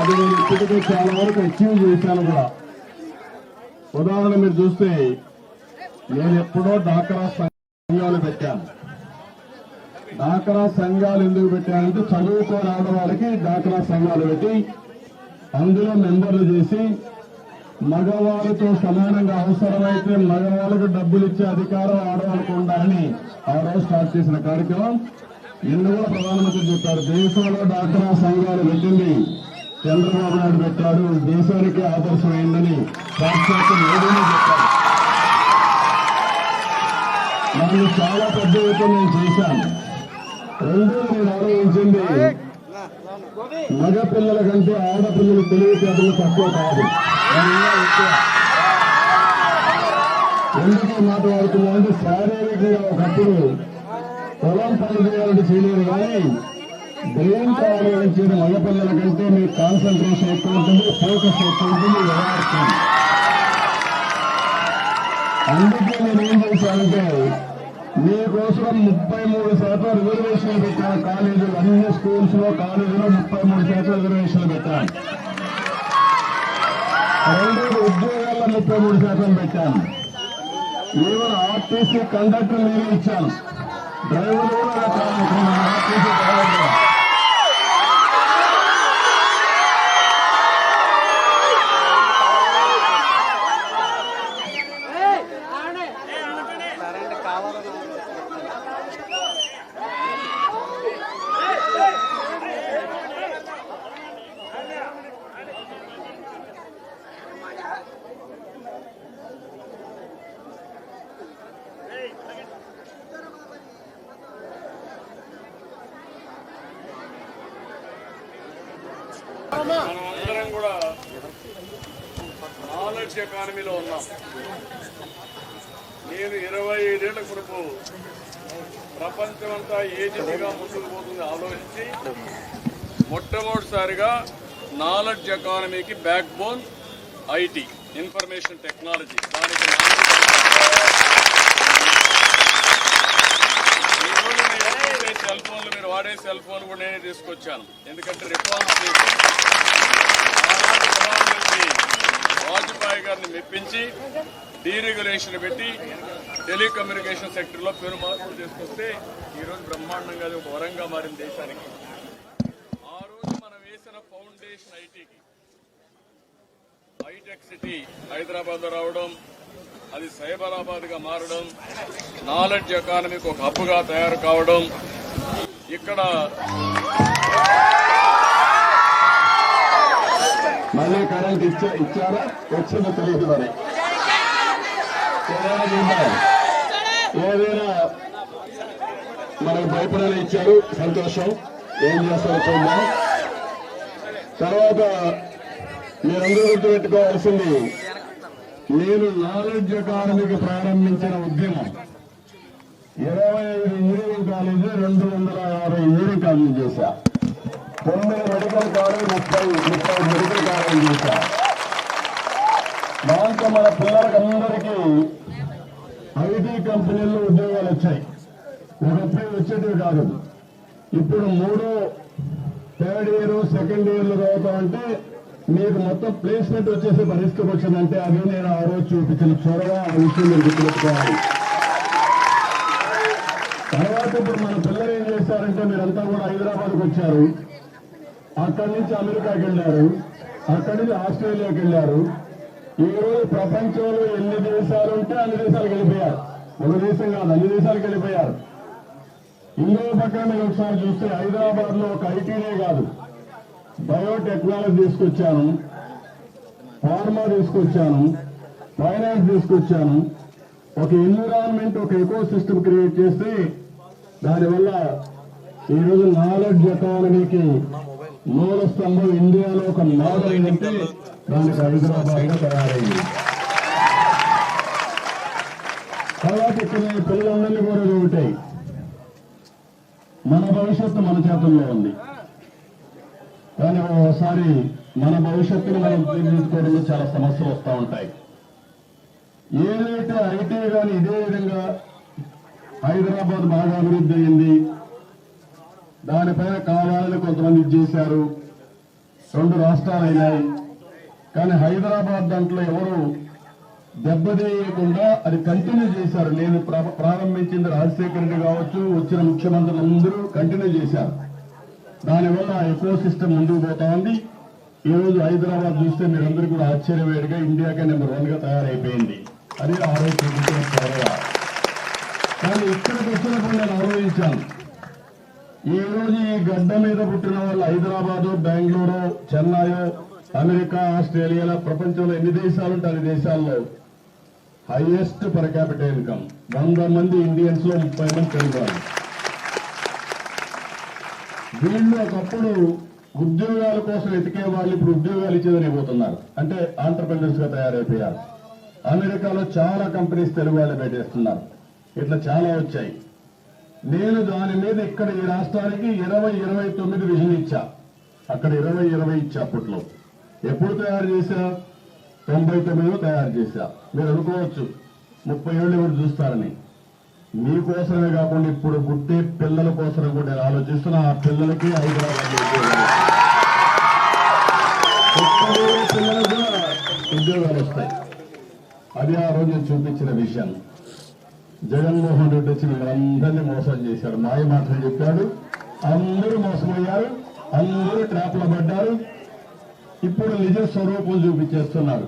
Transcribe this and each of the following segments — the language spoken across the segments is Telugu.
అది నేను ఇప్పటికే చాలా వరకు అచీవ్ చేశాను కూడా. ఉదాహరణ మీరు చూస్తే నేను ఎప్పుడో డాక్రా సంఘాలు పెట్టాను. డాక్రా సంఘాలు ఎందుకు పెట్టానంటే చదువుకోని ఆడవాళ్ళకి డాక్రా సంఘాలు పెట్టి అందులో మెంబర్లు చేసి మగవాళ్ళతో సమానంగా అవసరమైతే మగవాళ్ళకు డబ్బులు ఇచ్చే అధికారం ఆడవాళ్ళకు ఉండాలని ఆ రోజు స్టార్ట్ చేసిన కార్యక్రమం. నిన్న ప్రధానమంత్రి చెప్పారు దేశంలో డాక్రా సంఘాలు పెట్టింది. చంద్రబాబు నాయుడు పెట్టాడు దేశానికి ఆదర్శమైందని సాక్షాత్ మోడీనే చెప్పారు. నన్ను చాలా పెద్ద ఎత్తున నేను చేశాను. రెండో నేను ఆలోచించింది మగ పిల్లల కంటే ఆడపిల్లలు తెలివితేటలు తక్కువ కాదు. ఎందుకు మాట వాడుతున్నా అంటే శారీరకంగా ఒకప్పుడు పొలం పని చేయాలంటే చేయలేరు కానీ బ్రెయిన్తో ఆలోచించిన మగ కంటే మీ కాన్సన్ట్రేషన్ ఎక్కువ ఉంటుంది ఫోకస్ ఎక్కువ ఉంటుంది వ్యవహారం అందుకే నేను ఏం చేశానంటే మీకోసం ముప్పై మూడు శాతం రిజర్వేషన్లు పెట్టాను. కాలేజీలు అన్ని స్కూల్స్లో కాలేజీలో ముప్పై మూడు శాతం రిజర్వేషన్లు పెట్టాను. రెండోది ఉద్యోగాల్లో ముప్పై మూడు శాతం పెట్టాను. ఈవెన్ ఆర్టీసీ కండక్టర్ నేను ఇచ్చాను. డ్రైవర్ కూడా ఆర్టీసీ డ్రైవర్ అందరం కూడా నాలెడ్జ్ ఎకానమీలో ఉన్నాం. నేను ఇరవై ఐదేళ్ళ కొరకు ప్రపంచమంతా ఏ దిశగా ముందుకు పోతుంది ఆలోచించి మొట్టమొదటిసారిగా నాలెడ్జ్ ఎకానమీకి backbone IT information technology దానికి ఈ రోజు మీరు చూసే సెల్ ఫోన్లు మీరు వాడే సెల్ ఫోన్ కూడా నేనే తీసుకొచ్చాను. ఎందుకంటే రిఫార్మ్స్ వాజ్పేయి గారిని మెప్పించి డీరెగ్యులేషన్ పెట్టి టెలికమ్యూనికేషన్ సెక్టర్లో పెను మార్పులు తీసుకొస్తే ఈరోజు బ్రహ్మాండంగా అది ఒక వరంగా మారింది దేశానికి. ఆ రోజు మనం వేసిన ఫౌండేషన్ ఐటీకి హైటెక్ సిటీ హైదరాబాద్ రావడం అది సైబరాబాద్గా మారడం నాలెడ్జ్ ఎకానమీకి ఒక హబ్గా తయారు కావడం ఇక్కడ మళ్ళీ కరెంట్ ఇచ్చా ఇచ్చారా? వచ్చిందో తెలియదు మరి. ఏదైనా మనకు భయపడాలి ఇచ్చారు సంతోషం. ఏం చేస్తారో చూద్దాం. తర్వాత మీరందరూ గుర్తుపెట్టుకోవాల్సింది నేను నాలెడ్జ్ ఎకానమీకి ప్రారంభించిన ఉద్యమం. ఇరవై ఐదు ఇంజనీరింగ్ కాలేజీ రెండు వందల యాభై ఇంజనీరింగ్ కాలేజీ చేశా. తొమ్మిది మెడికల్ కాలేజ్ ముప్పై ముప్పై మెడికల్ కాలేజ్ చేశా. దాంతో మన పిల్లలకి అందరికీ ఐటీ కంపెనీల్లో ఉద్యోగాలు వచ్చాయి. ఒకప్పుడు వచ్చేటివి కాదు. ఇప్పుడు మూడో థర్డ్ ఇయర్ సెకండ్ ఇయర్లు చదువుతామంటే మీకు మొత్తం ప్లేస్మెంట్ వచ్చేసి పరిస్థితి వచ్చిందంటే అవి నేను ఆ రోజు చూపించిన చొరవ ఆ విషయం మీరు గుర్తుపెట్టుకోవాలి తర్వాత ఇప్పుడు మన పిల్లలు ఏం చేశారంటే మీరంతా కూడా హైదరాబాద్కి వచ్చారు. అక్కడి నుంచి అమెరికాకి వెళ్ళారు. అక్కడి నుంచి ఆస్ట్రేలియాకి వెళ్ళారు. ఈ రోజు ప్రపంచంలో ఎన్ని దేశాలు ఉంటే అన్ని దేశాలకు వెళ్ళిపోయారు ఒక దేశం కాదు అన్ని దేశాలకు వెళ్ళిపోయారు ఇంకో పక్కన మీరు ఒకసారి చూస్తే హైదరాబాద్లో ఒక ఐటీనే కాదు బయోటెక్నాలజీ తీసుకొచ్చాను ఫార్మా తీసుకొచ్చాను ఫైనాన్స్ తీసుకొచ్చాను. ఒక ఎన్విరాన్మెంట్ ఒక ఎకో సిస్టమ్ క్రియేట్ చేస్తే దానివల్ల ఈరోజు నాలెడ్జ్ ఎకానమీకి మూల స్తంభం ఇండియాలో ఒక మోడల్ ఏంటంటే దానికి హైదరాబాద్ తయారైంది. తర్వాత ఇక్కడ పిల్లలందరినీ కూడా ఉంటాయి మన భవిష్యత్తు మన చేతుల్లో ఉంది. కానీ ఒకసారి మన భవిష్యత్తుని మనం తీర్చుకోవడంలో చాలా సమస్యలు వస్తూ ఉంటాయి. ఏదైతే ఐటీ కానీ ఇదే విధంగా హైదరాబాద్ బాగా అభివృద్ధి అయింది దానిపైన కావాలని కొంతమంది చేశారు. రెండు రాష్ట్రాలు అయినాయి. కానీ హైదరాబాద్ దాంట్లో ఎవరు దెబ్బతీయకుండా అది కంటిన్యూ చేశారు. నేను ప్రా- ప్రారంభించింది రాజశేఖర రెడ్డి కావచ్చు వచ్చిన ముఖ్యమంత్రులు అందరూ కంటిన్యూ చేశారు. దానివల్ల ఎకో సిస్టమ్ ముందుకు పోతా ఉంది. ఈ రోజు హైదరాబాద్ చూస్తే మీరందరూ కూడా ఆశ్చర్యవేడిగా ఇండియాకే నెంబర్ వన్గా తయారైపోయింది. అది ఆరోగ్య కానీ ఇక్కడికి వచ్చినప్పుడు నేను ఆలోచించాను. ఈ రోజు ఈ గడ్డ మీద పుట్టిన వాళ్ళు హైదరాబాద్ బెంగళూరు చెన్నై అమెరికా ఆస్ట్రేలియాలో ప్రపంచంలో ఎన్ని దేశాలు ఉంటే అన్ని దేశాల్లో హైయెస్ట్ పర్ క్యాపిటల్ ఇన్కమ్. వంద మంది ఇండియన్స్లో ముప్పై మంది తెలుగు వీళ్ళు ఒకప్పుడు ఉద్యోగాల కోసం ఎతికే వాళ్ళు ఇప్పుడు ఉద్యోగాలు ఇచ్చేదని పోతున్నారు. అంటే ఆంటర్ప్రినర్స్గా తయారైపోయారు. అమెరికాలో చాలా కంపెనీస్ తెలుగు వాళ్ళు పెట్టేస్తున్నారు. ఇట్లా చాలా వచ్చాయి. నేను దాని మీద ఇక్కడ ఈ రాష్ట్రానికి ఇరవై ఇరవై తొమ్మిది విజన్ ఇచ్చా. అక్కడ ఇరవై ఇరవై ఇచ్చా అప్పట్లో. ఎప్పుడు తయారు చేశా? తొంభై తొమ్మిదిలో తయారు చేశా. మీరు అనుకోవచ్చు ముప్పై ఏళ్ళు ఎవరు చూస్తారని. మీకోసమే కాకుండా ఇప్పుడు పుట్టే పిల్లల కోసం కూడా నేను ఆలోచిస్తున్న. ఆ పిల్లలకి హైదరాబాద్ ఉద్యోగాలు పిల్లలకు ఉద్యోగాలు వస్తాయి. అది ఆ రోజు నేను చూపించిన విషయం. జగన్మోహన్ రెడ్డి వచ్చి వీళ్ళందరినీ మోసం చేశాడు మాయ మాటలు చెప్పాడు. అందరూ మోసమయ్యారు. అందరూ ట్రాప్లో పడ్డారు. ఇప్పుడు నిజ స్వరూపం చూపించేస్తున్నాడు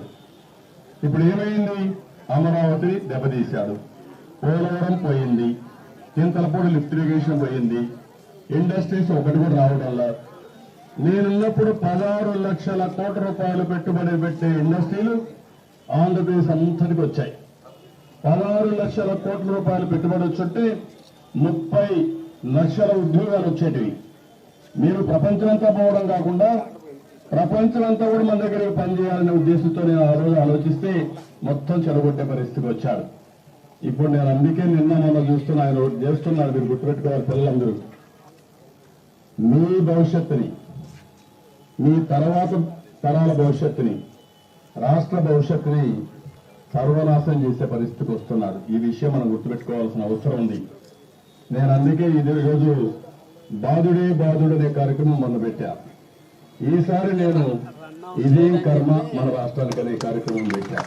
ఇప్పుడు ఏమైంది? అమరావతిని దెబ్బతీశాడు పోలవరం పోయింది. చింతలపూడి లిఫ్ట్ ఇరిగేషన్ పోయింది. ఇండస్ట్రీస్ ఒకటి కూడా రావడంలా నేనున్నప్పుడు పదహారు లక్షల కోట్ల రూపాయలు పెట్టుబడి పెట్టే ఇండస్ట్రీలు ఆంధ్రప్రదేశ్ అంతటికి వచ్చాయి. పదహారు లక్షల కోట్ల రూపాయలు పెట్టుబడి వచ్చుంటే ముప్పై లక్షల ఉద్యోగాలు వచ్చేటివి. మీరు ప్రపంచమంతా పోవడం కాకుండా ప్రపంచమంతా కూడా మన దగ్గరికి పనిచేయాలనే ఉద్దేశంతో నేను ఆ రోజు ఆలోచిస్తే మొత్తం చెడగొట్టే పరిస్థితికి వచ్చాడు ఇప్పుడు నేను అందుకే నిన్న మొన్న చూస్తున్నా ఆయన చేస్తున్నారు మీరు గుర్తుపెట్టుకోవాలి పిల్లలందరూ. మీ భవిష్యత్తుని మీ తర్వాత తరాల భవిష్యత్తుని రాష్ట్ర భవిష్యత్తుని సర్వనాశనం చేసే పరిస్థితికి వస్తున్నారు. ఈ విషయం మనం గుర్తుపెట్టుకోవాల్సిన అవసరం ఉంది. నేను అందుకే ఇది రోజు బాధుడే బాధుడు అనే కార్యక్రమం మొన్న పెట్టా. ఈసారి నేను ఇదేం కర్మ మన రాష్ట్రానికి అనే కార్యక్రమం పెట్టా.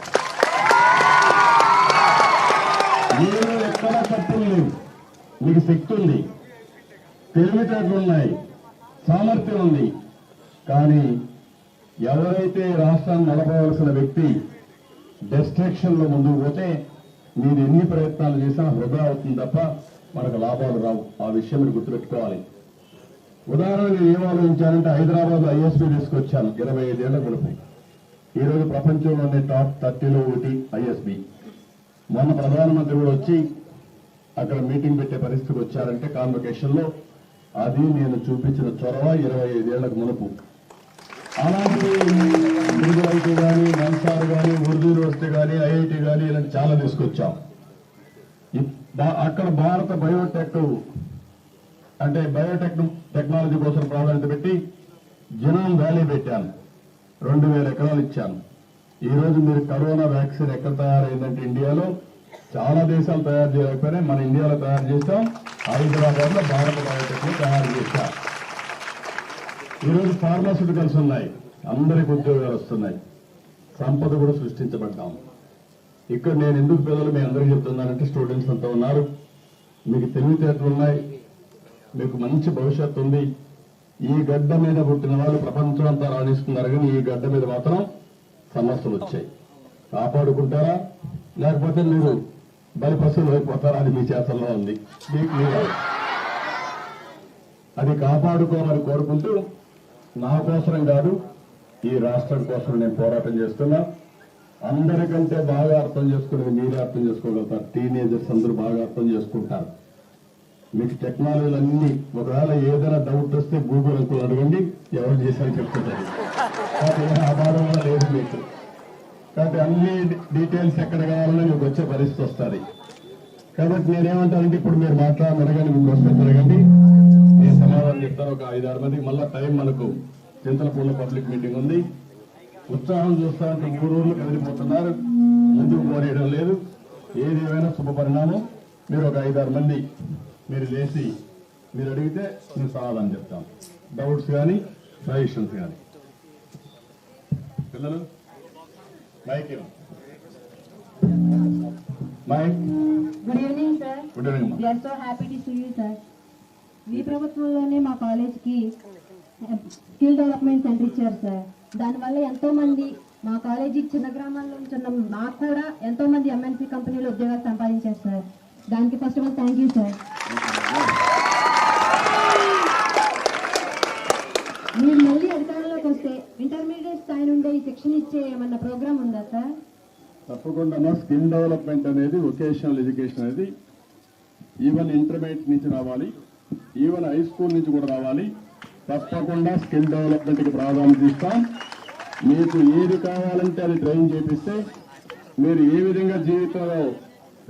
మీలో ఎక్కడా తప్పులు లేవు. మీకు శక్తి ఉంది. తెలివితేటలు ఉన్నాయి. సామర్థ్యం ఉంది. కానీ ఎవరైతే రాష్ట్రాన్ని నడపవలసిన వ్యక్తి డెస్ట్రిక్షన్లో ముందుకు పోతే మీరు ఎన్ని ప్రయత్నాలు చేసినా వృధా అవుతుంది తప్ప మనకు లాభాలు రావు. ఆ విషయం మీరు గుర్తుపెట్టుకోవాలి. ఉదాహరణ నేను ఏం ఆలోచించానంటే హైదరాబాద్ ఐఎస్పీ తీసుకొచ్చాను ఇరవై ఐదేళ్ళ కొడుకు ఈరోజు ప్రపంచంలోనే టాప్ థర్టీలో ఒకటి ఐఎస్బి మొన్న ప్రధానమంత్రి కూడా వచ్చి అక్కడ మీటింగ్ పెట్టే పరిస్థితికి వచ్చారంటే కాన్వకేషన్లో అది నేను చూపించిన చొరవ ఇరవై ఐదేళ్ళకు మునుపు. అలాంటి మృదులైటీ కానీ మన్సార్ కానీ యూనివర్సిటీ కానీ ఐఐటి కానీ ఇలాంటి చాలా తీసుకొచ్చాం. అక్కడ భారత బయోటెక్ అంటే బయోటెక్ టెక్నాలజీ కోసం ప్రాధాన్యత పెట్టి జనాం వ్యాలీ పెట్టాను రెండు వేల ఎకరాలు ఇచ్చాను ఈరోజు మీరు కరోనా వ్యాక్సిన్ ఎక్కడ తయారైందంటే ఇండియాలో. చాలా దేశాలు తయారు చేయలేకపోయినా మన ఇండియాలో తయారు చేస్తాం హైదరాబాద్లో భారత బయోటెక్ తయారు చేశాం. ఈరోజు ఫార్మాస్యూటికల్స్ ఉన్నాయి. అందరికి ఉద్యోగాలు వస్తున్నాయి. సంపద కూడా సృష్టించబడ్డాం. ఇక్కడ నేను ఎందుకు పిల్లలు మీ అందరికీ చెప్తున్నానంటే స్టూడెంట్స్ అంతా ఉన్నారు. మీకు తెలివితేటలు ఉన్నాయి. మీకు మంచి భవిష్యత్తు ఉంది. ఈ గడ్డ మీద పుట్టిన వాళ్ళు ప్రపంచం అంతా రాణిస్తున్నారు. కానీ ఈ గడ్డ మీద మాత్రం సమస్యలు వచ్చాయి. కాపాడుకుంటారా? లేకపోతే మీరు బలిపశువులు అయిపోతారా? అది మీ చేతల్లో ఉంది. మీకు అది కాపాడుకోమని కోరుకుంటూ నా కోసరం కాదు ఈ రాష్ట్రం కోసం నేను పోరాటం చేస్తున్నా. అందరికంటే బాగా అర్థం చేసుకునేది మీరే అర్థం చేసుకోగలుగుతారు. టీనేజర్స్ అందరూ బాగా అర్థం చేసుకుంటారు. మీకు టెక్నాలజీలు అన్ని ఒకవేళ ఏదైనా డౌట్ వస్తే గూగుల్ అంకులు అడగండి ఎవరు చేశారని చెప్తుంటారు. అపారం లేదు మీకు. కాబట్టి అన్ని డీటెయిల్స్ ఎక్కడ కావాలన్నా మీకు వచ్చే పరిస్థితి వస్తుంది. కాబట్టి నేనేమంటానంటే ఇప్పుడు మీరు మాట్లాడని మీకు వస్తే అడగండి నేను సమాధానం చెప్తాను. ఒక ఐదు ఆరు మందికి మళ్ళీ టైం మనకు చింతలపూర్ల పబ్లిక్ మీటింగ్ ఉంది. ఉత్సాహం చూస్తా ఉంటే రోజులు కదిలిపోతున్నారు ముందుకు పోరేయడం లేదు. ఏది ఏమైనా శుభ పరిణామం. మీరు ఒక ఐదారు మంది మీరు లేచి మీరు అడిగితే నేను సమాధానం చెప్తాను డౌట్స్ కానీ సజెషన్స్ కానీ పిల్లలు mike. Mike. Good evening sir good evening అమ్మా. We're so happy to see you sir మీ ప్రభుత్వంలోనే మా కాలేజ్కి స్కిల్ డెవలప్మెంట్ సెంటర్ ఇచ్చారు సార్? దానివల్ల ఎంతో మంది మా కాలేజీ చిన్న గ్రామాల్లో ఉంటున్న మాకు కూడా ఎంతో మంది ఎంఎన్సీ కంపెనీలు ఉద్యోగాలు సంపాదించారు సార్. దానికి first of all thank you sir. మీరు మళ్ళీ అధికారంలోకి వస్తే ఇంటర్మీడియట్ స్థాయి నుండి ఈ శిక్షణ ఇచ్చే ఏమన్నా ప్రోగ్రామ్ ఉందా సార్? తప్పకుండా స్కిల్ డెవలప్మెంట్ అనేది వొకేషనల్ ఎడ్యుకేషన్ అనేది ఈవెన్ ఇంటర్మీడియట్ నుంచి రావాలి ఈవెన్ హై స్కూల్ నుంచి కూడా రావాలి. తప్పకుండా స్కిల్ డెవలప్మెంట్కి ప్రాధాన్యత ఇస్తాం. మీకు ఏది కావాలంటే అది ట్రైన్ చేపిస్తే మీరు ఏ విధంగా జీవితంలో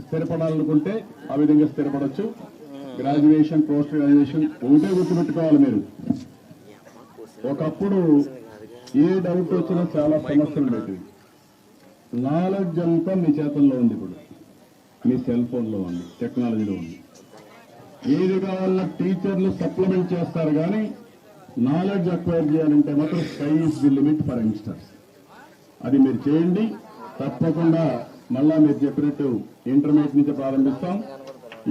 స్థిరపడాలనుకుంటే ఆ విధంగా స్థిరపడచ్చు. గ్రాడ్యుయేషన్ పోస్ట్ గ్రాడ్యుయేషన్ ఒకటే గుర్తుపెట్టుకోవాలి మీరు. ఒకప్పుడు ఏ డౌట్ వచ్చినా చాలా సమస్యలు పెట్టింది నాలెడ్జ్ అంతా మీ చేతుల్లో ఉంది ఇప్పుడు. మీ సెల్ ఫోన్లో ఉంది టెక్నాలజీలో ఉంది. ఏది కావాలన్నా టీచర్లు సప్లిమెంట్ చేస్తారు కానీ నాలెడ్జ్ అక్వైర్ చేయాలంటే మాత్రం sky is the limit for youngsters. అది మీరు చేయండి. తప్పకుండా మళ్ళా మీరు చెప్పినట్టు ఇంటర్మీడియట్ నుంచి ప్రారంభిస్తాం.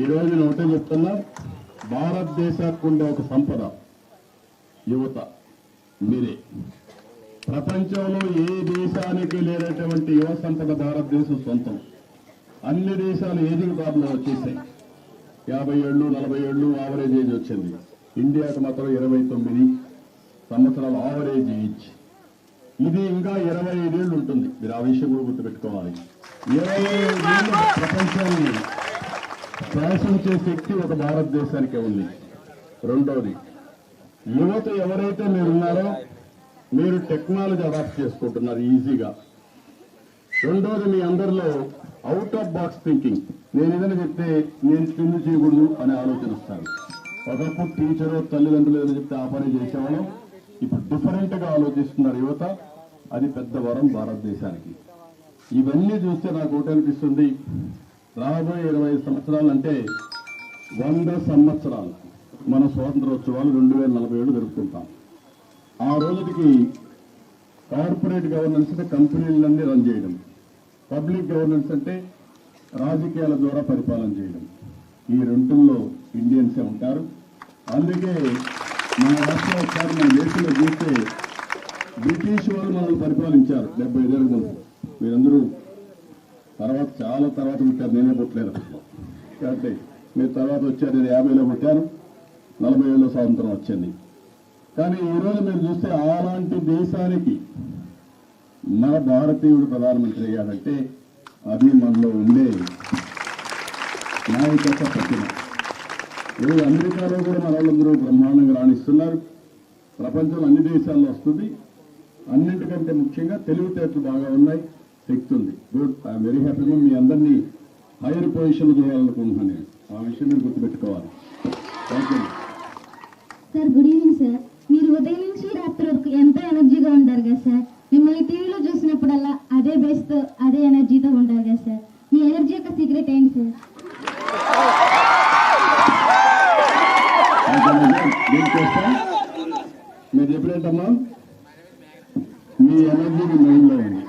ఈరోజు నేను ఒకటే చెప్తున్నా. భారతదేశానికి ఉండే ఒక సంపద యువత మీరే. ప్రపంచంలో ఏ దేశానికి లేనటువంటి యువ సంపద భారతదేశం సొంతం. అన్ని దేశాలు ఏజింగ్ దారిలో వచ్చేసాయి. యాభై ఏళ్ళు నలభై ఏళ్ళు ఆవరేజ్ ఏజ్ వచ్చింది. ఇండియాకు మాత్రం ఇరవై తొమ్మిది సంవత్సరాల ఆవరేజ్ ఏజ్ ఇది ఇంకా ఇరవై ఐదేళ్ళు ఉంటుంది. మీరు ఆ విషయం కూడా గుర్తుపెట్టుకోవాలి. ఇరవై ఐదేళ్ళు ప్రపంచాన్ని శాసించే శక్తి ఒక భారతదేశానికే ఉంది. రెండవది యువత ఎవరైతే మీరున్నారో మీరు టెక్నాలజీ అడాప్ట్ చేసుకుంటున్నారు ఈజీగా. రెండవది మీ అందరిలో అవుట్ ఆఫ్ బాక్స్ థింకింగ్ నేను ఏదైనా చెప్తే నేను స్కిల్ చేయకూడదు అని ఆలోచన వస్తాను ఒకప్పుడు టీచరు తల్లిదండ్రులు ఏదో చెప్తే ఆ పని చేసేవాళ్ళం. ఇప్పుడు డిఫరెంట్గా ఆలోచిస్తున్నారు యువత. అది పెద్ద వరం భారతదేశానికి. ఇవన్నీ చూస్తే నాకు ఒకటి అనిపిస్తుంది. రాబోయే ఇరవై సంవత్సరాలు అంటే వంద సంవత్సరాలు మన స్వాతంత్రోత్సవాలు రెండు వేల నలభై ఏడు జరుపుకుంటాం. ఆ రోజుకి కార్పొరేట్ గవర్నెన్స్ అంటే కంపెనీలన్నీ రన్ చేయడం. పబ్లిక్ గవర్నెన్స్ అంటే రాజకీయాల ద్వారా పరిపాలన చేయడం. ఈ రెండుల్లో ఇండియన్సే ఉంటారు. అందుకే మన రాష్ట్రం ఒకసారి మన దేశంలో చూస్తే బ్రిటిష్ వాళ్ళు మనల్ని పరిపాలించారు. డెబ్బై ఐదేళ్ళ ముందు. మీరందరూ తర్వాత చాలా తర్వాత పుట్టారు. నేనే పుట్టలేదు కాబట్టి మీరు తర్వాత వచ్చారు. నేను యాభైలో పుట్టాను. నలభై ఏళ్ళ స్వాతంత్రం వచ్చింది. కానీ ఈరోజు మీరు చూస్తే అలాంటి దేశానికి మన భారతీయుడు ప్రధానమంత్రి అయ్యాడంటే అది మనలో ఉండే నాయకత్వ ప్రతిమ. ఈరోజు అమెరికాలో కూడా మన వాళ్ళందరూ బ్రహ్మాండంగా రాణిస్తున్నారు. ప్రపంచంలో అన్ని దేశాల్లో వస్తుంది. అన్నింటికంటే ముఖ్యంగా తెలివితేటలు బాగా ఉన్నాయి. శక్తి ఉంది గుడ్ ఐఎమ్ వెరీ హ్యాపీగా మీ అందరినీ హైయర్ పొజిషన్ చేయాలనుకుంటున్నాను నేను. ఆ విషయం మీరు గుర్తుపెట్టుకోవాలి. Thank you sir good evening sir. మీరు ఉదయం నుంచి రాత్రి వరకు ఎంతో ఎనర్జీగా ఉంటారు కదా సార్? మిమ్మల్ని టీవీలో చూసినప్పుడల్లా అదే బేస్తో అదే ఎనర్జీతో ఉంటారు కదా సార్. మీ ఎనర్జీ యొక్క సీక్రెట్ ఏంటి సార్? మీరు చెప్పినట్టమ్మా మీ ఎనర్జీ మీ మైండ్లో ఉంది.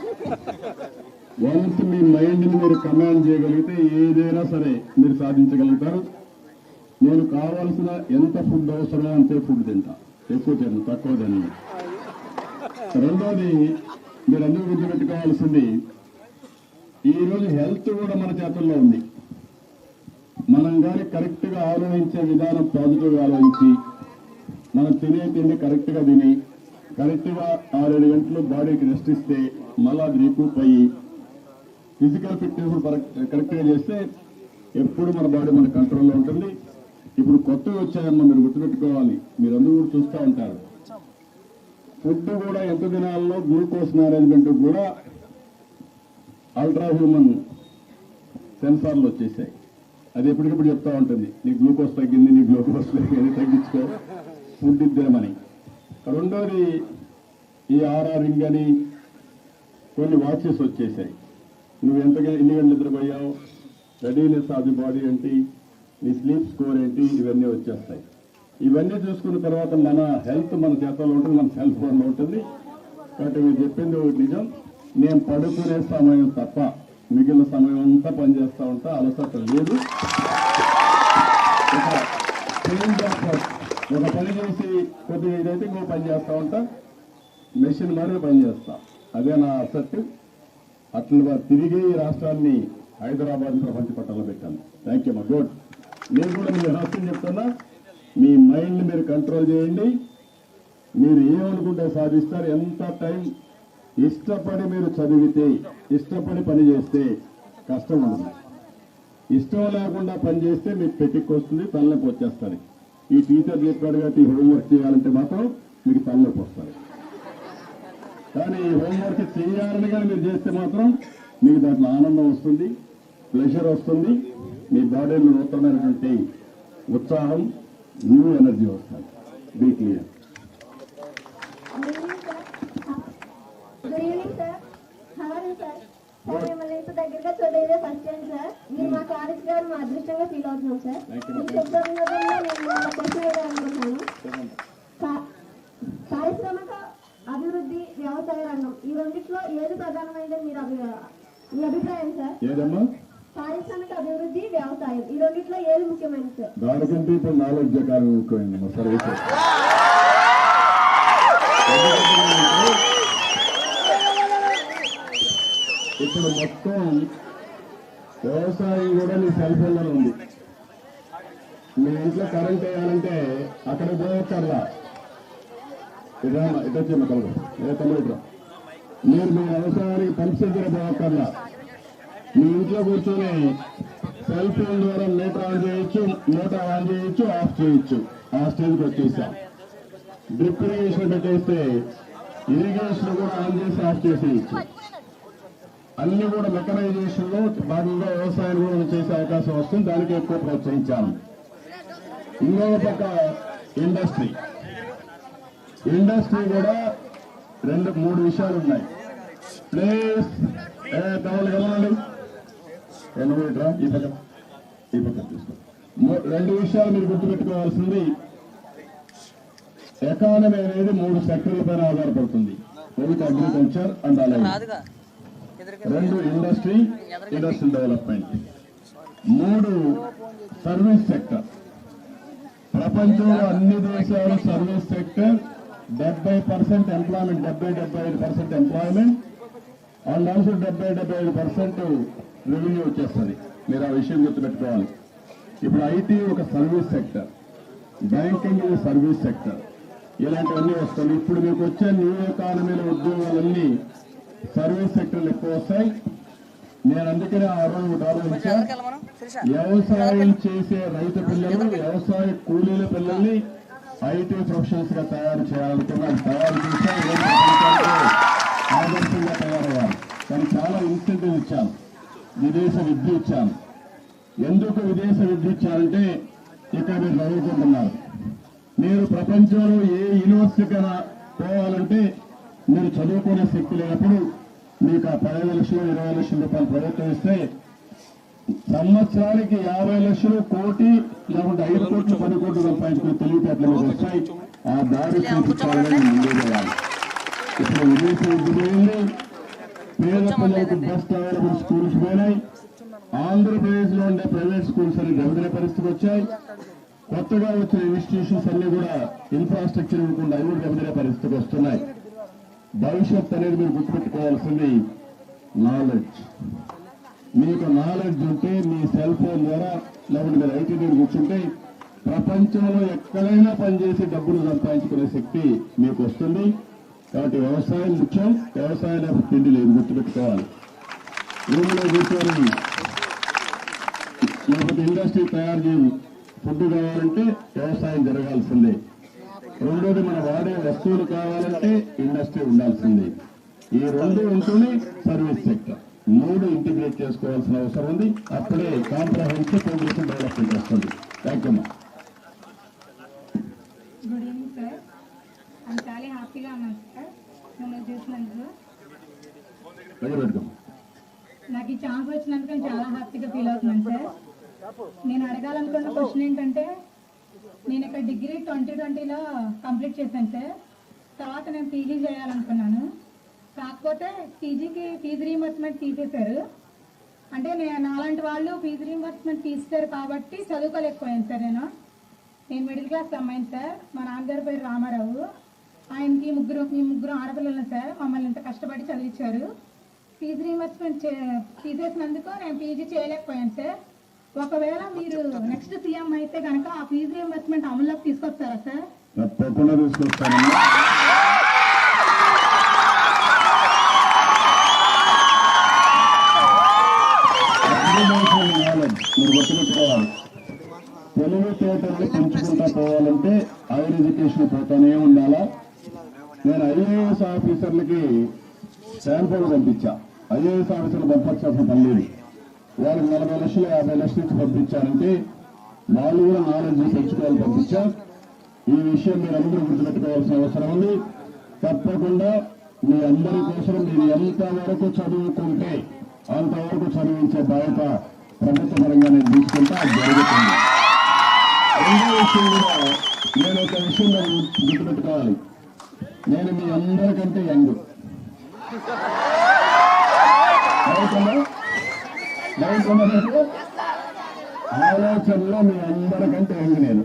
వన్స్ మీ మైండ్ని మీరు కమాండ్ చేయగలిగితే ఏదైనా సరే మీరు సాధించగలుగుతారు. నేను కావాల్సిన ఎంత ఫుడ్ అవసరమో అంతే ఫుడ్ తింటా. ఎక్కువ తిను తక్కువ తిను రెండోది మీరు అందరూ గుర్తుపెట్టుకోవాల్సింది ఈరోజు హెల్త్ కూడా మన చేతుల్లో ఉంది. మనం కానీ కరెక్ట్గా ఆలోచించే విధానం పాజిటివ్గా ఆలోచించి మనం తినే తిండి కరెక్ట్గా తిని కరెక్ట్గా ఆరేడు గంటలు బాడీకి రెస్ట్ ఇస్తే మళ్ళా అది రికూప్ అయ్యి ఫిజికల్ ఫిట్నెస్ కరెక్ట్గా చేస్తే ఎప్పుడు మన బాడీ మన కంట్రోల్లో ఉంటుంది. ఇప్పుడు కొత్తగా వచ్చాయమ్మా మీరు గుర్తుపెట్టుకోవాలి. మీరు అందరూ కూడా చూస్తూ ఉంటారు. ఫుడ్ కూడా ఎంత దినాల్లో గ్లూకోజ్ మేనేజ్మెంట్ కూడా అల్ట్రా హ్యూమన్ సెన్సార్లు వచ్చేసాయి. అది ఎప్పటికప్పుడు చెప్తా ఉంటుంది. నీ గ్లూకోజ్ తగ్గింది నీ గ్లూకోజ్ తగ్గింది తగ్గించుకో. ఫుడ్ ఇద్దామని రెండోది ఈ ఆర్ఆర్ రింగ్ అని కొన్ని వాచెస్ వచ్చేసాయి. నువ్వు ఎంతగా ఎన్ని గంటలు నిద్రపోయావు? రెడీనెస్ ఆఫ్ ది బాడీ ఏంటి? నీ స్లీప్ స్కోర్ ఏంటి? ఇవన్నీ వచ్చేస్తాయి. ఇవన్నీ చూసుకున్న తర్వాత మన హెల్త్ మన చేతల్లో ఉంటుంది మన సెల్ ఫోన్లో ఉంటుంది. కాబట్టి మీరు చెప్పింది ఒకటి నిజం. నేను పడుకునే సమయం తప్ప మిగిలిన సమయం అంతా పనిచేస్తూ ఉంటా అలసట లేదు. Change ఒక పని చేసి కొద్దిగా ఇదైతే ఇంకో పని చేస్తా ఉంటా మెషిన్ మరి పని చేస్తా అదే నా అసెట్ అట్లా తిరిగి ఈ రాష్ట్రాన్ని హైదరాబాద్ ప్రపంచ పట్టాలో పెట్టాను థ్యాంక్ యూ మా గుడ్ నేను కూడా మీ రహస్యం చెప్తున్నా మీ మైండ్ని మీరు కంట్రోల్ చేయండి మీరు ఏమనుకుంటే సాధిస్తారు ఎంత టైం ఇష్టపడి మీరు చదివితే ఇష్టపడి పని చేస్తే కష్టం ఉండదు ఇష్టం లేకుండా పని చేస్తే మీకు పెట్టికి వస్తుంది తలనొప్పి వచ్చేస్తుంది. ఈ టీచర్ చెప్పాడు కాబట్టి హోంవర్క్ చేయాలంటే మాత్రం మీకు తలనొప్పి వస్తుంది. కానీ ఈ హోంవర్క్ చేయాలని కానీ మీరు చేస్తే మాత్రం మీకు దాంట్లో ఆనందం వస్తుంది ప్లెషర్ వస్తుంది మీ బాడీలో నూతనమైనటువంటి ఉత్సాహం న్యూ ఎనర్జీ వస్తుంది. Be clear sir hour sir sir మిమ్మల్ని ఇంత దగ్గరగా చూడేదే ఫస్ట్ టైం సార్. మీరు మా కాలేజ్ గారు మా అదృష్టంగా ఫీల్ అవుతున్నాం సార్. నేను వేయాలనుకుంటున్నాను. కా- పారిశ్రామిక అభివృద్ధి వ్యవసాయ రంగం. ఈ రెండిట్లో ఏది ప్రధానమైనది మీరు మీ అభిప్రాయం సార్? ఏదమ్మా? పారిశ్రామిక అభివృద్ధి వ్యవసాయం. ఈ రెండిట్లో ఏది ముఖ్యమైనది సార్? దానికంటే ఇప్పుడు నాలెడ్జ్ మా ఇప్పుడు మొత్తం వ్యవసాయం కూడా నీ సెల్ ఫోన్లో ఉంది. మీ ఇంట్లో కరెంట్ వేయాలంటే అక్కడ పోయక్కర్లా ఇదా ఇటు వచ్చి తమ్ముడు ఏ తమ్ముడు ఇట్రా మీరు మీ వ్యవసాయానికి పంప్ దగ్గర పోయక్కర్లా మీ ఇంట్లో కూర్చొని సెల్ ఫోన్ ద్వారా మీటర్ ఆన్ చేయొచ్చు మోటార్ ఆన్ చేయొచ్చు ఆఫ్ చేయొచ్చు. ఆ స్టేజ్కి వచ్చేసాం. డ్రిప్ ఇరిగేషన్ పెట్టేస్తే ఇరిగేషన్ కూడా ఆన్ చేసి ఆఫ్ చేసేయచ్చు. అన్ని కూడా మెకనైజేషన్లో భాగంగా వ్యవసాయం కూడా చేసే అవకాశం వస్తుంది. దానికి ఎక్కువ ప్రోత్సహించాను ఇంకొక పక్క ఇండస్ట్రీ. ఇండస్ట్రీ కూడా రెండు మూడు విషయాలు ఉన్నాయి. ప్లేస్ తమలు గమనండి రెండు ఈ పక్క ఈ పక్క తీసుకో. రెండు విషయాలు మీరు గుర్తుపెట్టుకోవాల్సింది. ఎకానమీ అనేది మూడు సెక్టర్ల పైన ఆధారపడుతుంది. ఒకటి అగ్రికల్చర్ అండ్ అలాగే రెండు ఇండస్ట్రీ ఇండస్ట్రియల్ డెవలప్మెంట్ మూడు సర్వీస్ సెక్టర్ ప్రపంచంలో అన్ని దేశాలు సర్వీస్ సెక్టర్ డెబ్బై పర్సెంట్ ఎంప్లాయ్మెంట్ డెబ్బై డెబ్బై ఐదు పర్సెంట్ ఎంప్లాయ్మెంట్ అండ్ ఆల్సో డెబ్బై డెబ్బై ఐదు పర్సెంట్ రెవెన్యూ వచ్చేస్తుంది. మీరు ఆ విషయం గుర్తుపెట్టుకోవాలి. ఇప్పుడు ఐటీ ఒక సర్వీస్ సెక్టర్ బ్యాంకింగ్ ఇది సర్వీస్ సెక్టర్ ఇలాంటివన్నీ వస్తాయి. ఇప్పుడు మీకు వచ్చే న్యూ ఎకానమీలో ఉద్యోగాలన్నీ సర్వీస్ సెక్టర్లు ఎక్కువ వస్తాయి. నేను అందుకనే ఆ రోజు వ్యవసాయం చేసే రైతు పిల్లలు వ్యవసాయ కూలీల పిల్లల్ని ఐటీ ప్రొఫెషనల్స్గా తయారు చేయాలనుకున్నాను. తయారు ఆదర్శంగా తయారయ్యారు. కానీ చాలా ఇన్సెంటివ్ ఇచ్చాను. విదేశ విద్య ఇచ్చాను. ఎందుకు విదేశ విద్య ఇచ్చారంటే ఇక్కడ మీరు చదువుకుంటున్నారు. మీరు ప్రపంచంలో ఏ యూనివర్సిటీకైనా పోవాలంటే మీరు చదువుకునే శక్తి లేనప్పుడు మీకు ఆ పదిహేను లక్షలు ఇరవై లక్షల రూపాయలు ప్రభుత్వం ఇస్తే సంవత్సరానికి యాభై లక్షలు కోటి లేకుంటే ఐదు కోట్లు పది కోట్లు సంపాదించుకునే తెలివితేటలు మీకు వస్తాయి ఆ దారి చూపించాలని ముందే చేయాలి ఇప్పుడు విదేశీ విద్య పోయింది పేద పిల్లలకు బెస్ట్ అవైలబుల్ స్కూల్స్ పోయినాయి. ఆంధ్రప్రదేశ్లో ఉండే ప్రైవేట్ స్కూల్స్ అన్ని దెబ్బతినే పరిస్థితికి వచ్చాయి. కొత్తగా వచ్చిన ఇన్స్టిట్యూషన్స్ అన్ని కూడా ఇన్ఫ్రాస్ట్రక్చర్ ఇవ్వకుండా అవి కూడా దెబ్బతినే పరిస్థితికి వస్తున్నాయి. భవిష్యత్ అనేది మీరు గుర్తుపెట్టుకోవాల్సింది నాలెడ్జ్ మీకు నాలెడ్జ్ ఉంటే మీ సెల్ ఫోన్ ద్వారా లేకుంటే మీరు ఐటీ మీరు కూర్చుంటే ప్రపంచంలో ఎక్కడైనా పనిచేసి డబ్బులు సంపాదించుకునే శక్తి మీకు వస్తుంది. కాబట్టి వ్యవసాయం ముఖ్యం. వ్యవసాయం లేకపోతే తిండి లేదు గుర్తుపెట్టుకోవాలి. రూమ్లో కూర్చొని లేకపోతే ఇండస్ట్రీ తయారు చేయి ఫుడ్ కావాలంటే వ్యవసాయం జరగాల్సిందే. రెండోది మనం వాడే వస్తువులు కావాలంటే ఇండస్ట్రీ ఉండాల్సిందే. ఈ రెండు ఉంటూనే సర్వీస్ సెక్టర్. మూడు ఇంటిగ్రేట్ చేసుకోవాల్సిన అవసరం ఉంది. అప్పుడే కాంప్రహెన్సివ్ ప్రోగ్రెషన్ డెవలప్మెంట్ వస్తుంది. Thank you good evening sir చాలా హ్యాపీగా ఉన్నాను సార్ మిమ్మల్ని చూసినందుకు నాకు ఈ ఛాన్స్ వచ్చినందుకు నేను చాలా హ్యాపీగా ఫీల్ అవుతున్నాను సార్ నేను అడగాలనుకున్న క్వశ్చన్ ఏంటంటే నేను ఇక్కడ డిగ్రీ ట్వంటీ ట్వంటీలో కంప్లీట్ చేశాను సార్. తర్వాత నేను పీజీ చేయాలనుకున్నాను. కాకపోతే పీజీకి ఫీజు రీఎంబర్స్మెంట్ తీసేశారు. అంటే నేను నాలాంటి వాళ్ళు ఫీజు రీఎంబర్స్మెంట్ తీస్తారు కాబట్టి చదువుకోలేకపోయాను సార్ నేను. నేను మిడిల్ క్లాస్ అమ్మాయిని సార్. మా నాన్నగారి పేరు రామారావు. ఆయనకి ముగ్గురు మీ ముగ్గురు ఆడపిల్లలు సార్. మమ్మల్ని ఇంత కష్టపడి చదివించారు. ఫీజు రీఎంబర్స్మెంట్ చే- తీసేసినందుకు నేను పీజీ చేయలేకపోయాను సార్. ఒకవేళ మీరు నెక్స్ట్ సీఎం అయితే కనుక ఆ ఫీజు రియంబర్స్మెంట్ అమల్లోకి తీసుకొస్తారా సార్ తప్పకుండా తీసుకొస్తానమ్మా మీరు గుర్తుపెట్టుకోవాలి. తెలివితేటల్ని పెంచుకుంటా పోవాలంటే హైర్ ఎడ్యుకేషన్ పోతానే ఉండాలా? నేను ఐఏఎస్ ఆఫీసర్లకి శాంపుల్ పంపించా. ఐఏఎస్ ఆఫీసర్లు పంపించాల్సిన పని లేదు. వాళ్ళకి నలభై లక్షలు యాభై లక్షలు ఇచ్చి పంపించారంటే వాళ్ళు కూడా నాలెడ్జ్ పెంచుకోవాలి పంపించా. ఈ విషయం మీరు అందరూ గుర్తుపెట్టుకోవాల్సిన అవసరం ఉంది. తప్పకుండా మీ అందరి కోసం మీరు ఎంతవరకు చదువుకుంటే అంతవరకు చదివించే బాధ్యత ప్రభుత్వ పరంగా నేను తీసుకుంటా అది జరుగుతుంది. రెండో విషయం కూడా నేను ఒక విషయం గుర్తుపెట్టుకోవాలి. నేను మీ అందరికంటే యంగ్. అవుతుందా? ఆలోచనలో మీ అందరికంటే యంగ్ నేను.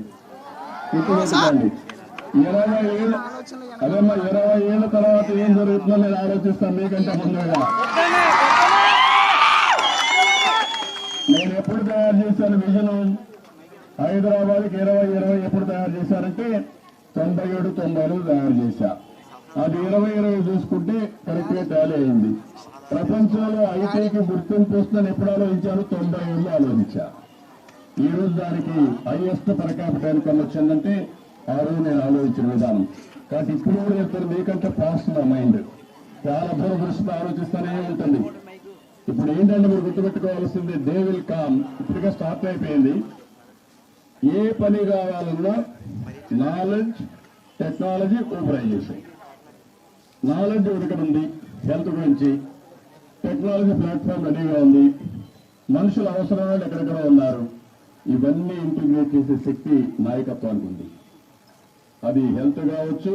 గుర్తుపెట్టుకోండి ఇరవై ఏళ్ళు అదేమ్మా ఇరవై ఏళ్ళ తర్వాత ఏం జరుగుతుందో నేను ఆలోచిస్తాను మీకంటే ముందుగా. నేను ఎప్పుడు తయారు చేశాను విజన్? హైదరాబాద్కి ఇరవై ఇరవై ఎప్పుడు తయారు చేశానంటే తొంభై ఏడు తొంభైలో తయారు చేశా. అది ఇరవై ఇరవై చూసుకుంటే కరెక్ట్గా టాలీ అయింది. ప్రపంచంలో ఐటీకి గుర్తింపు వస్తుందని ఎప్పుడు ఆలోచించారు? తొంభై ఏళ్ళు ఆలోచించా. ఈ రోజు దానికి హైయెస్ట్ పర్ క్యాపిటల్ ఇన్కమ్ వచ్చిందంటే ఆ రోజు నేను ఆలోచించిన విధానం. కాబట్టి ఇప్పుడు కూడా చెప్తాను మీకంటే ఫాస్ట్ నా మైండ్ చాలా దూర దృష్టితో ఆలోచిస్తూనే ఉంటుంది. ఇప్పుడు ఏంటంటే మీరు గుర్తుపెట్టుకోవాల్సింది దే విల్ కామ్ ఇప్పటికే స్టార్ట్ అయిపోయింది. ఏ పని కావాలన్నా నాలెడ్జ్ టెక్నాలజీ ఊపరైజేషన్ నాలెడ్జ్ ఇక్కడ ఉంది హెల్త్ గురించి టెక్నాలజీ ప్లాట్ఫామ్ రెడీగా ఉంది. మనుషుల అవసరాలు ఎక్కడెక్కడ ఉన్నారు? ఇవన్నీ ఇంటిగ్రేట్ చేసే శక్తి నాయకత్వానికి ఉంది. అది హెల్త్ కావచ్చు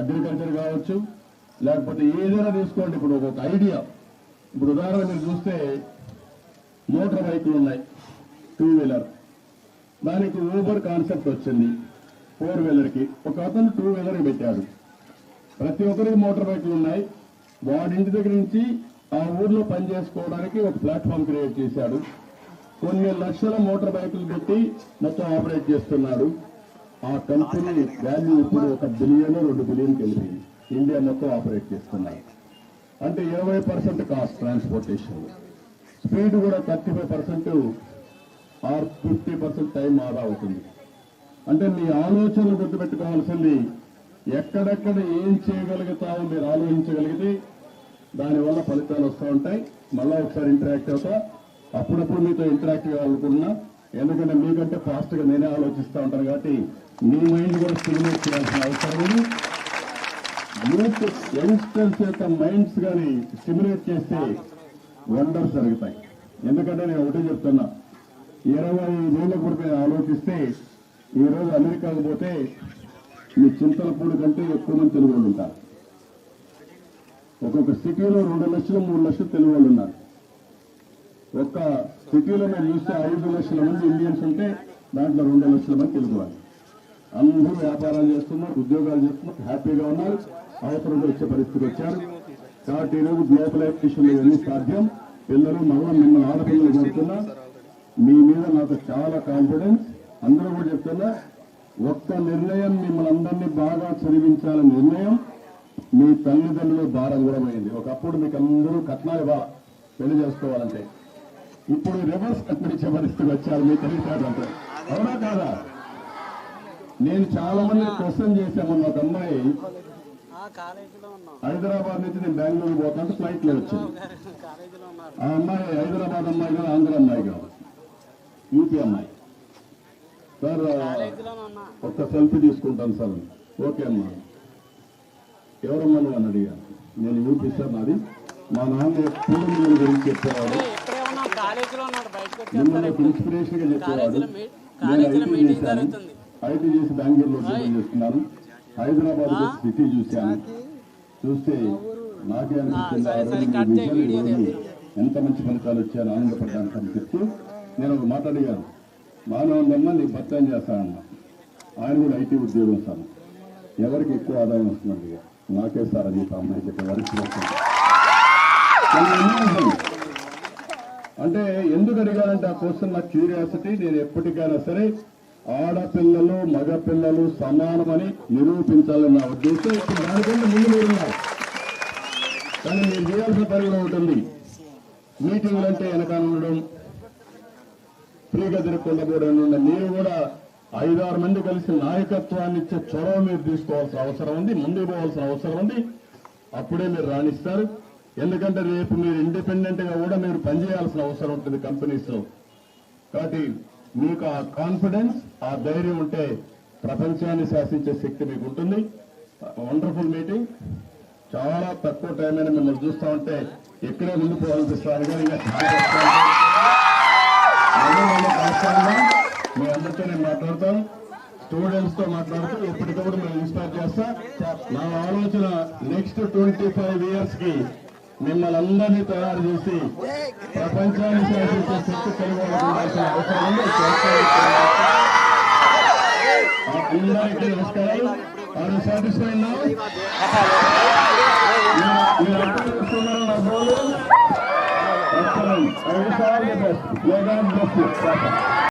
అగ్రికల్చర్ కావచ్చు లేకపోతే ఏదైనా తీసుకోండి. ఇప్పుడు ఒక ఐడియా. ఇప్పుడు ఉదాహరణ మీరు చూస్తే మోటార్ బైక్లు ఉన్నాయి టూ వీలర్ దానికి ఊబర్ కాన్సెప్ట్ వచ్చింది ఫోర్ వీలర్కి ఒక అతను టూ వీలర్కి పెట్టాడు. ప్రతి ఒక్కరికి మోటార్ బైకులు ఉన్నాయి. వాడి ఇంటి దగ్గర నుంచి ఆ ఊర్లో పని చేసుకోవడానికి ఒక ప్లాట్ఫామ్ క్రియేట్ చేశాడు. కొన్ని లక్షల మోటార్ బైకులు పెట్టి మొత్తం ఆపరేట్ చేస్తున్నాడు. ఆ కంపెనీ వాల్యూ ఇప్పుడు ఒక బిలియన్ రెండు బిలియన్కి వెళ్ళింది ఇండియా మొత్తం ఆపరేట్ చేస్తున్నాయి. అంటే ఇరవై పర్సెంట్ కాస్ట్ ట్రాన్స్పోర్టేషన్. స్పీడ్ కూడా thirty five percent or fifty percent time ఆదా అవుతుంది. అంటే మీ ఆలోచనలు గుర్తుపెట్టుకోవాల్సింది ఎక్కడెక్కడ ఏం చేయగలుగుతామో మీరు ఆలోచించగలిగితే దానివల్ల ఫలితాలు వస్తూ ఉంటాయి. మళ్ళీ ఒకసారి ఇంటరాక్ట్ అవుతా. అప్పుడప్పుడు మీతో ఇంటరాక్ట్ కావాలనుకున్నా ఎందుకంటే మీకంటే ఫాస్ట్గా నేనే ఆలోచిస్తూ ఉంటాను కాబట్టి మీ మైండ్ కూడా స్టిమ్యులేట్ చేయాల్సిన అవసరం ఉంది. యూత్ యంగ్స్టర్స్ యొక్క మైండ్స్ కానీ స్టిమ్యులేట్ చేస్తే వండర్స్ జరుగుతాయి. ఎందుకంటే నేను ఒకటే చెప్తున్నా. ఇరవై వేల కొరకు ఆలోచిస్తే ఈ రోజు అమెరికాకు పోతే మీ చింతలపూడి కంటే ఎక్కువ మంది తెలుగు వాళ్ళు ఉంటారు. ఒక్కొక్క సిటీలో రెండు లక్షలు మూడు లక్షలు తెలుగు వాళ్ళు ఉన్నారు. ఒక్క సిటీలో మీరు చూస్తే ఐదు లక్షల మంది ఇండియన్స్ ఉంటే దాంట్లో రెండు లక్షల మంది తెలుగు వాళ్ళు. అందరూ వ్యాపారాలు చేస్తున్నారు ఉద్యోగాలు చేస్తున్నారు హ్యాపీగా ఉన్నారు అవసరంగా వచ్చే పరిస్థితికి వచ్చారు. కాబట్టి ఈరోజు గ్లోబలైజేషన్ ఇవన్నీ సాధ్యం. పిల్లలు మళ్ళీ మిమ్మల్ని ఆడపిల్లలు కోరుతున్నా మీ మీద నాకు చాలా కాన్ఫిడెన్స్ అందరూ కూడా చెప్తున్నా ఒక్క నిర్ణయం మిమ్మల్ని అందరినీ బాగా చదివించాలనే నిర్ణయం మీ తల్లిదండ్రులు భారం కూడా ఒకప్పుడు మీకు అందరూ కట్నాలు ఇవ్వాలి? పెళ్ళి చేసుకోవాలంటే. ఇప్పుడు రివర్స్ కట్నం ఇచ్చే పరిస్థితికి వచ్చారు మీ తెలివితేటలంటే అవునా కాదా? నేను చాలా మంది క్వశ్చన్ చేశామన్న ఒక అమ్మాయి. హైదరాబాద్ నుంచి నేను బెంగళూరు పోతాంటే ఫ్లైట్లో వచ్చింది. ఆ అమ్మాయి హైదరాబాద్ అమ్మాయి కాదు ఆంధ్ర అమ్మాయి కాదు యూపీ అమ్మాయి. సార్ ఒక్క సెల్ఫీ తీసుకుంటాను సార్. ఓకే అమ్మా. ఎవరమ్మా నువ్వు అని అడిగాను నేను యూపీ సార్ నాది. మా నాన్న ఎప్పుడు గురించి చెప్పేవాడు. మిమ్మల్ని ఒక ఇన్స్పిరేషన్గా చెప్పేవాడు. నేను ఐటీ చేశాను. ఐటీ చేసి బెంగళూరులో ఉద్యోగం చేస్తున్నాను హైదరాబాద్ సిటీ చూశాను. చూస్తే నాకే అనిపిస్తుంది. ఎంత మంచి ఫలితాలు వచ్చాయని ఆనందపడ్డానికి అని చెప్తూ నేను ఒక మాట నీ భర్త చేస్తానన్నా. ఆయన కూడా ఐటీ ఉద్యోగం సార్. ఎవరికి ఎక్కువ ఆదాయం వస్తుంది నాకే సార్ అని చెప్పి అమ్మాయి వరకు అంటే ఎందుకు అడిగానంటే ఆ క్వశ్చన్ నా క్యూరియాసిటీ నేను ఎప్పటికైనా సరే ఆడపిల్లలు మగపిల్లలు సమానమని నిరూపించాలని నా ఉద్దేశం. ఇప్పుడు దానికంటే ముందు మీరు కానీ మీరు చేయాల్సిన పని కూడా ఉంటుంది మీటింగ్లు అంటే వెనకాల ఉండడం ఫ్రీగా తిరగకుండా పోవడం మీరు కూడా ఐదారు మంది కలిసి నాయకత్వాన్ని ఇచ్చే చొరవ మీరు తీసుకోవాల్సిన అవసరం ఉంది ముందుకు పోవాల్సిన అవసరం ఉంది. అప్పుడే మీరు రాణిస్తారు. ఎందుకంటే రేపు మీరు ఇండిపెండెంట్గా కూడా మీరు పనిచేయాల్సిన అవసరం ఉంటుంది కంపెనీస్లో. కాబట్టి మీకు ఆ కాన్ఫిడెన్స్ ఆ ధైర్యం ఉంటే ప్రపంచాన్ని శాసించే శక్తి మీకు ఉంటుంది. వండర్ఫుల్ మీటింగ్ చాలా తక్కువ టైం అయినా మిమ్మల్ని చూస్తా ఉంటే ఎక్కడే ముందు పోవాలనిపిస్తారు కానీ ఇంకా మళ్ళీ మళ్ళీ. మీ అందరితో నేను మాట్లాడతాను స్టూడెంట్స్తో మాట్లాడుతూ ఎప్పటికప్పుడు మేము ఇన్స్పైర్ చేస్తా. నా ఆలోచన నెక్స్ట్ ట్వంటీ ఫైవ్ ఇయర్స్కి మిమ్మల్ని అందరినీ తయారు చేసి ప్రపంచాన్ని శాసించే శక్తి కలిగి ఉండాల్సిన అవసరం ఉంది. అందరికీ నమస్కారం. ఆర్ సాటిస్ఫైడ్ నా మీరు అర్థం చేసుకున్నారా నా బోలు